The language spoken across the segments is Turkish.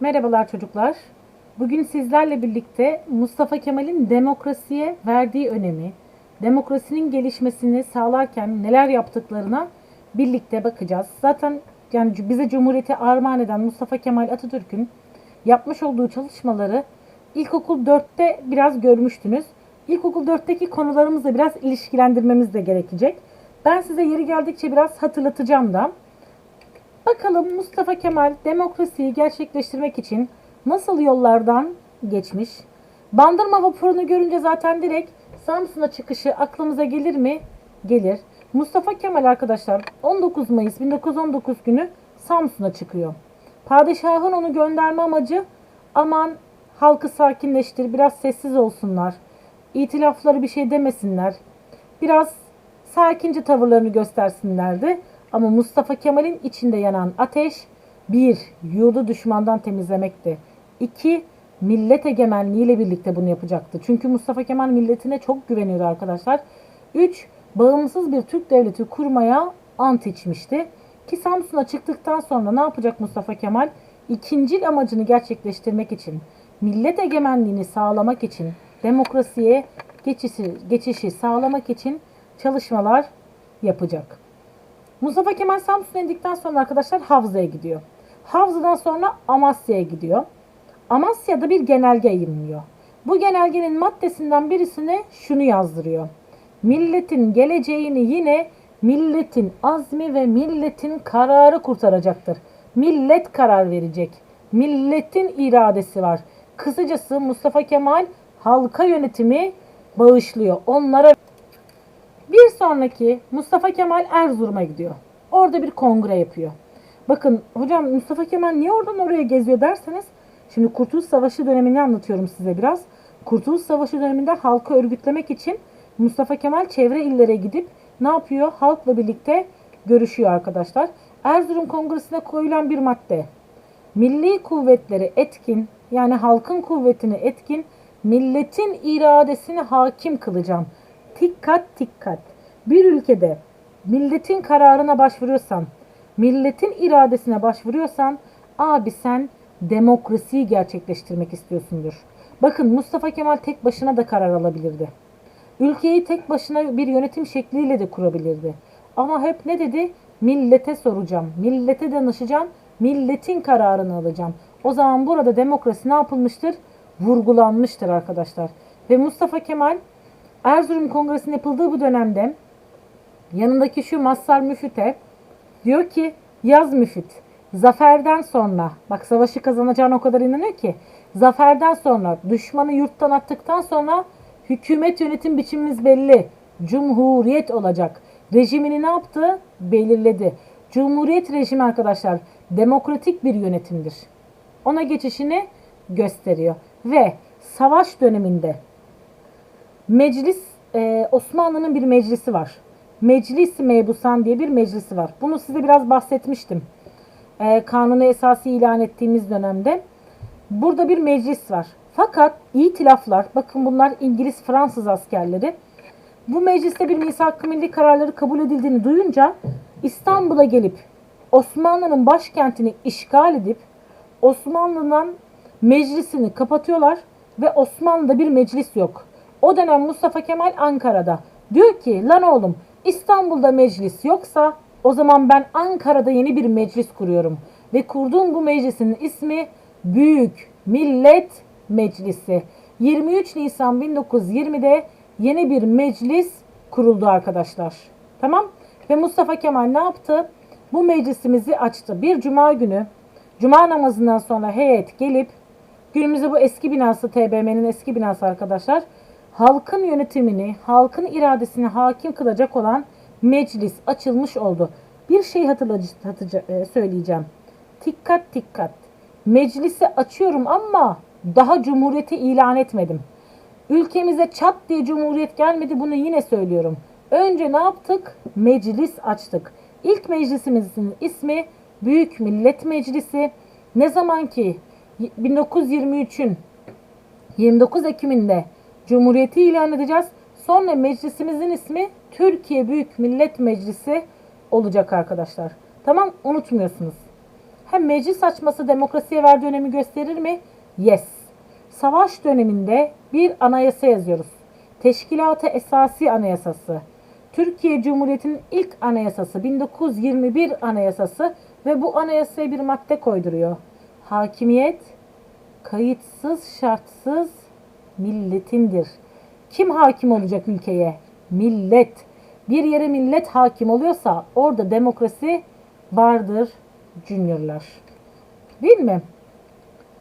Merhabalar çocuklar. Bugün sizlerle birlikte Mustafa Kemal'in demokrasiye verdiği önemi, demokrasinin gelişmesini sağlarken neler yaptıklarına birlikte bakacağız. Zaten yani bize Cumhuriyeti armağan eden Mustafa Kemal Atatürk'ün yapmış olduğu çalışmaları ilkokul 4'te biraz görmüştünüz. İlkokul 4'teki konularımızla biraz ilişkilendirmemiz de gerekecek. Ben size yeri geldikçe biraz hatırlatacağım da. Bakalım Mustafa Kemal demokrasiyi gerçekleştirmek için nasıl yollardan geçmiş? Bandırma vapurunu görünce zaten direkt Samsun'a çıkışı aklımıza gelir mi? Gelir. Mustafa Kemal arkadaşlar 19 Mayıs 1919 günü Samsun'a çıkıyor. Padişahın onu gönderme amacı aman halkı sakinleştir, biraz sessiz olsunlar. İtilafları bir şey demesinler. Biraz sakince tavırlarını göstersinlerdi. Ama Mustafa Kemal'in içinde yanan ateş bir, yurdu düşmandan temizlemekti. İki, millet egemenliğiyle birlikte bunu yapacaktı. Çünkü Mustafa Kemal milletine çok güveniyordu arkadaşlar. Üç, bağımsız bir Türk devleti kurmaya ant içmişti. Ki Samsun'a çıktıktan sonra ne yapacak Mustafa Kemal? İkincil amacını gerçekleştirmek için, millet egemenliğini sağlamak için, demokrasiye geçişi, geçişi sağlamak için çalışmalar yapacak. Mustafa Kemal Samsun'a indikten sonra arkadaşlar Havza'ya gidiyor. Havza'dan sonra Amasya'ya gidiyor. Amasya'da bir genelge yayınlıyor. Bu genelgenin maddesinden birisine şunu yazdırıyor. Milletin geleceğini yine milletin azmi ve milletin kararı kurtaracaktır. Millet karar verecek. Milletin iradesi var. Kısacası Mustafa Kemal halka yönetimi bağışlıyor. Onlara sonraki Mustafa Kemal Erzurum'a gidiyor. Orada bir kongre yapıyor. Bakın hocam Mustafa Kemal niye oradan oraya geziyor derseniz şimdi Kurtuluş Savaşı dönemini anlatıyorum size biraz. Kurtuluş Savaşı döneminde halkı örgütlemek için Mustafa Kemal çevre illere gidip ne yapıyor? Halkla birlikte görüşüyor arkadaşlar. Erzurum Kongresi'ne koyulan bir madde. Milli kuvvetleri etkin yani halkın kuvvetini etkin, milletin iradesini hakim kılacağım. Dikkat dikkat. Bir ülkede milletin kararına başvuruyorsan, milletin iradesine başvuruyorsan abi sen demokrasiyi gerçekleştirmek istiyorsundur. Bakın Mustafa Kemal tek başına da karar alabilirdi. Ülkeyi tek başına bir yönetim şekliyle de kurabilirdi. Ama hep ne dedi? Millete soracağım, millete danışacağım, milletin kararını alacağım. O zaman burada demokrasi ne yapılmıştır? Vurgulanmıştır arkadaşlar. Ve Mustafa Kemal Erzurum Kongresi'nin yapıldığı bu dönemde yanındaki şu Mazhar Müfit'e diyor ki yaz Müfit zaferden sonra bak savaşı kazanacağına o kadar inanıyor ki zaferden sonra düşmanı yurttan attıktan sonra hükümet yönetim biçimimiz belli. Cumhuriyet olacak. Rejimini ne yaptı? Belirledi. Cumhuriyet rejimi arkadaşlar demokratik bir yönetimdir. Ona geçişini gösteriyor. Ve savaş döneminde Meclis e, Osmanlı'nın bir meclisi var. Meclis Mebusan diye bir meclisi var. Bunu size biraz bahsetmiştim. E, kanunu esası ilan ettiğimiz dönemde. Burada bir meclis var. Fakat itilaflar, bakın bunlar İngiliz Fransız askerleri. Bu mecliste bir misak-ı milli kararları kabul edildiğini duyunca İstanbul'a gelip Osmanlı'nın başkentini işgal edip Osmanlı'nın meclisini kapatıyorlar ve Osmanlı'da bir meclis yok. O dönem Mustafa Kemal Ankara'da. Diyor ki lan oğlum İstanbul'da meclis yoksa o zaman ben Ankara'da yeni bir meclis kuruyorum. Ve kurduğum bu meclisin ismi Büyük Millet Meclisi. 23 Nisan 1920'de yeni bir meclis kuruldu arkadaşlar. Tamam? Ve Mustafa Kemal ne yaptı? Bu meclisimizi açtı. Bir cuma günü cuma namazından sonra heyet gelip günümüzde bu eski binası TBMM'nin eski binası arkadaşlar halkın yönetimini, halkın iradesini hakim kılacak olan meclis açılmış oldu. Bir şey hatırlatıcı e, söyleyeceğim. Dikkat dikkat. Meclisi açıyorum ama daha cumhuriyeti ilan etmedim. Ülkemize çat diye cumhuriyet gelmedi bunu yine söylüyorum. Önce ne yaptık? Meclis açtık. İlk meclisimizin ismi Büyük Millet Meclisi. Ne zaman ki 1923'ün 29 Ekim'inde Cumhuriyeti ilan edeceğiz. Sonra meclisimizin ismi Türkiye Büyük Millet Meclisi olacak arkadaşlar. Tamam unutmuyorsunuz. Hem meclis açması demokrasiye verdiği önemi gösterir mi? Yes. Savaş döneminde bir anayasa yazıyoruz. Teşkilat-ı Esasi Anayasası. Türkiye Cumhuriyeti'nin ilk anayasası 1921 anayasası ve bu anayasaya bir madde koyduruyor. Hakimiyet kayıtsız şartsız milletindir. Kim hakim olacak ülkeye? Millet. Bir yere millet hakim oluyorsa orada demokrasi vardır juniorlar. Değil mi?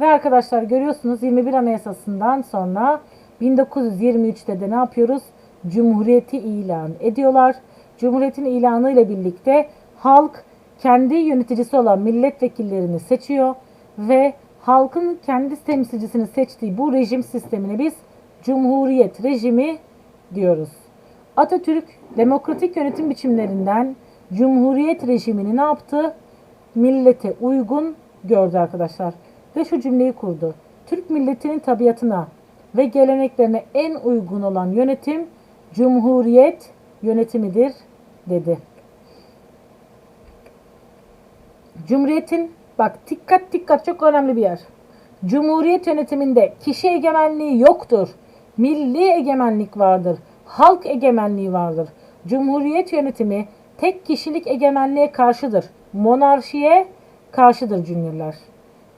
Ve arkadaşlar görüyorsunuz 21 Anayasası'ndan sonra 1923'te de ne yapıyoruz? Cumhuriyeti ilan ediyorlar. Cumhuriyetin ilanı ile birlikte halk kendi yöneticisi olan milletvekillerini seçiyor ve halkın kendi temsilcisini seçtiği bu rejim sistemine biz Cumhuriyet rejimi diyoruz. Atatürk demokratik yönetim biçimlerinden Cumhuriyet rejimini ne yaptı? Millete uygun gördü arkadaşlar. Ve şu cümleyi kurdu. Türk milletinin tabiatına ve geleneklerine en uygun olan yönetim Cumhuriyet yönetimidir dedi. Cumhuriyetin bak dikkat dikkat çok önemli bir yer. Cumhuriyet yönetiminde kişi egemenliği yoktur. Milli egemenlik vardır. Halk egemenliği vardır. Cumhuriyet yönetimi tek kişilik egemenliğe karşıdır. Monarşiye karşıdır cümleler.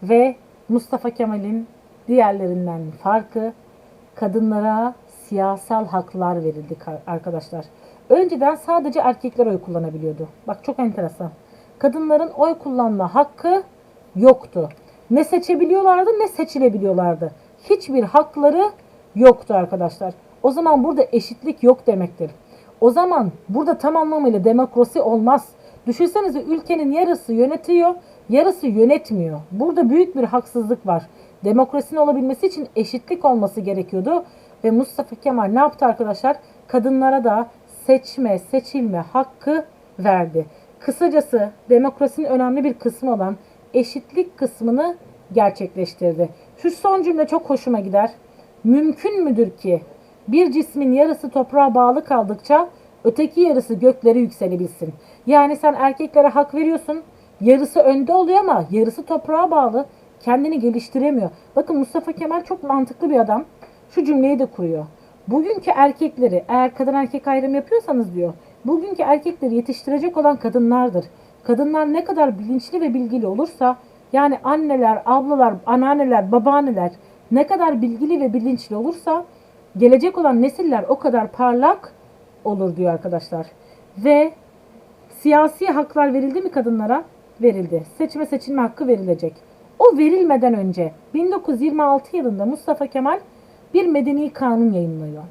Ve Mustafa Kemal'in diğerlerinden farkı kadınlara siyasal haklar verildi arkadaşlar. Önceden sadece erkekler oy kullanabiliyordu. Bak çok enteresan. Kadınların oy kullanma hakkı yoktu. Ne seçebiliyorlardı ne seçilebiliyorlardı. Hiçbir hakları yoktu arkadaşlar. O zaman burada eşitlik yok demektir. O zaman burada tam anlamıyla demokrasi olmaz. Düşünsenize ülkenin yarısı yönetiyor, yarısı yönetmiyor. Burada büyük bir haksızlık var. Demokrasinin olabilmesi için eşitlik olması gerekiyordu. Ve Mustafa Kemal ne yaptı arkadaşlar? Kadınlara da seçme, seçilme hakkı verdi. Kısacası demokrasinin önemli bir kısmı olan eşitlik kısmını gerçekleştirdi. Şu son cümle çok hoşuma gider. Mümkün müdür ki bir cismin yarısı toprağa bağlı kaldıkça öteki yarısı göklere yükselebilsin? Yani sen erkeklere hak veriyorsun. Yarısı önde oluyor ama yarısı toprağa bağlı. Kendini geliştiremiyor. Bakın Mustafa Kemal çok mantıklı bir adam. Şu cümleyi de kuruyor. Bugünkü erkekleri eğer kadın erkek ayrım yapıyorsanız diyor. Bugünkü erkekleri yetiştirecek olan kadınlardır. Kadınlar ne kadar bilinçli ve bilgili olursa yani anneler, ablalar, anneanneler, babaanneler ne kadar bilgili ve bilinçli olursa gelecek olan nesiller o kadar parlak olur diyor arkadaşlar. Ve siyasi haklar verildi mi kadınlara? Verildi. Seçme seçilme hakkı verilecek. O verilmeden önce 1926 yılında Mustafa Kemal bir medeni kanun yayınlıyor.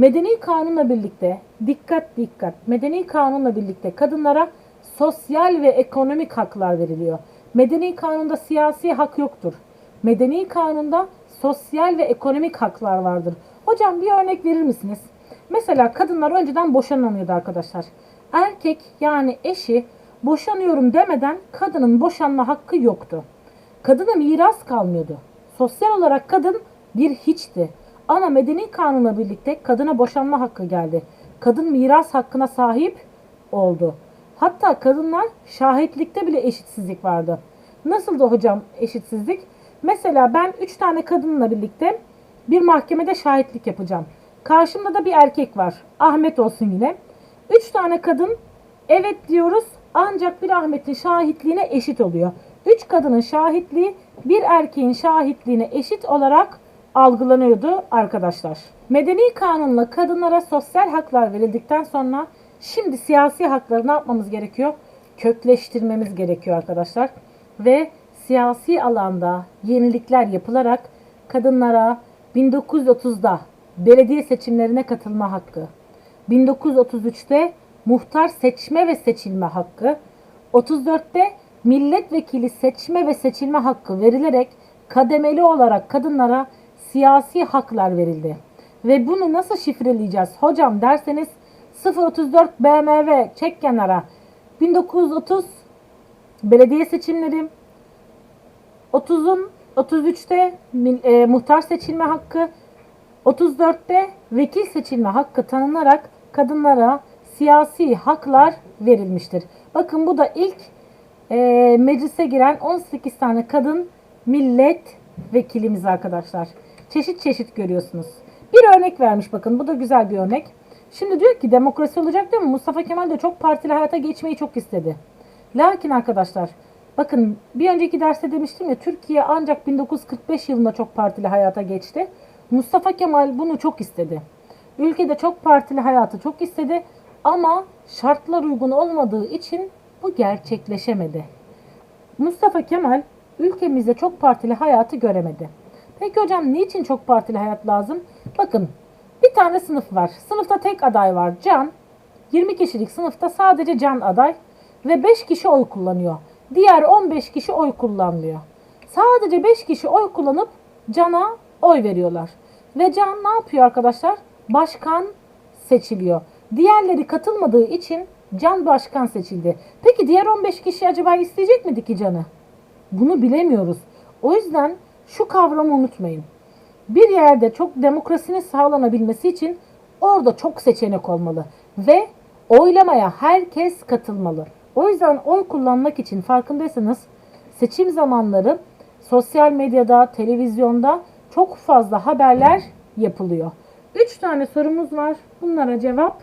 Medeni kanunla birlikte dikkat dikkat medeni kanunla birlikte kadınlara sosyal ve ekonomik haklar veriliyor. Medeni kanunda siyasi hak yoktur. Medeni kanunda sosyal ve ekonomik haklar vardır. Hocam bir örnek verir misiniz? Mesela kadınlar önceden boşanamıyordu arkadaşlar. Erkek yani eşi boşanıyorum demeden kadının boşanma hakkı yoktu. Kadına miras kalmıyordu. Sosyal olarak kadın bir hiçti. Ama medeni kanunla birlikte kadına boşanma hakkı geldi. Kadın miras hakkına sahip oldu. Hatta kadınlar şahitlikte bile eşitsizlik vardı. Nasıldı hocam eşitsizlik? Mesela ben 3 tane kadınla birlikte bir mahkemede şahitlik yapacağım. Karşımda da bir erkek var. Ahmet olsun yine. 3 tane kadın evet diyoruz ancak bir Ahmet'in şahitliğine eşit oluyor. 3 kadının şahitliği bir erkeğin şahitliğine eşit olarak algılanıyordu arkadaşlar. Medeni kanunla kadınlara sosyal haklar verildikten sonra şimdi siyasi hakları ne yapmamız gerekiyor? Kökleştirmemiz gerekiyor arkadaşlar. Ve siyasi alanda yenilikler yapılarak kadınlara 1930'da belediye seçimlerine katılma hakkı, 1933'te muhtar seçme ve seçilme hakkı, 34'te milletvekili seçme ve seçilme hakkı verilerek kademeli olarak kadınlara siyasi haklar verildi. Ve bunu nasıl şifreleyeceğiz hocam derseniz 034 BMW çek kenara 1930 belediye seçimleri 30'un 33'te e, muhtar seçilme hakkı 34'te vekil seçilme hakkı tanınarak kadınlara siyasi haklar verilmiştir. Bakın bu da ilk e, meclise giren 18 tane kadın milletvekilimiz arkadaşlar. Çeşit çeşit görüyorsunuz. Bir örnek vermiş bakın bu da güzel bir örnek. Şimdi diyor ki demokrasi olacak değil mi? Mustafa Kemal de çok partili hayata geçmeyi çok istedi. Lakin arkadaşlar bakın bir önceki derste demiştim ya Türkiye ancak 1945 yılında çok partili hayata geçti. Mustafa Kemal bunu çok istedi. Ülkede çok partili hayatı çok istedi ama şartlar uygun olmadığı için bu gerçekleşemedi. Mustafa Kemal ülkemizde çok partili hayatı göremedi. Peki hocam niçin çok partili hayat lazım? Bakın bir tane sınıf var. Sınıfta tek aday var Can. 20 kişilik sınıfta sadece Can aday ve 5 kişi oy kullanıyor. Diğer 15 kişi oy kullanmıyor. Sadece 5 kişi oy kullanıp Can'a oy veriyorlar. Ve Can ne yapıyor arkadaşlar? Başkan seçiliyor. Diğerleri katılmadığı için Can başkan seçildi. Peki diğer 15 kişi acaba isteyecek miydi ki Can'ı? Bunu bilemiyoruz. O yüzden şu kavramı unutmayın. Bir yerde çok demokrasinin sağlanabilmesi için orada çok seçenek olmalı ve oylamaya herkes katılmalı. O yüzden oy kullanmak için farkındaysanız seçim zamanları sosyal medyada, televizyonda çok fazla haberler yapılıyor. Üç tane sorumuz var. Bunlara cevap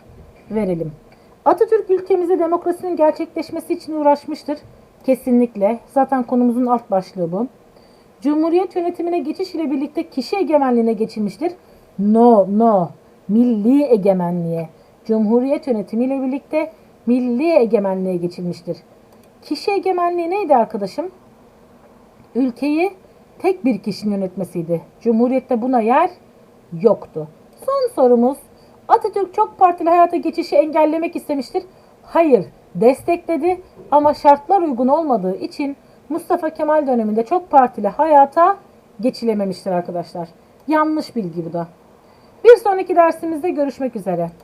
verelim. Atatürk ülkemizde demokrasinin gerçekleşmesi için uğraşmıştır. Kesinlikle. Zaten konumuzun alt başlığı bu. Cumhuriyet yönetimine geçiş ile birlikte kişi egemenliğine geçilmiştir. No, no. Milli egemenliğe. Cumhuriyet yönetimiyle birlikte milli egemenliğe geçilmiştir. Kişi egemenliği neydi arkadaşım? Ülkeyi tek bir kişinin yönetmesiydi. Cumhuriyette buna yer yoktu. Son sorumuz. Atatürk çok partili hayata geçişi engellemek istemiştir. Hayır, destekledi ama şartlar uygun olmadığı için Mustafa Kemal döneminde çok partili hayata geçilememiştir arkadaşlar. Yanlış bilgi bu da. Bir sonraki dersimizde görüşmek üzere.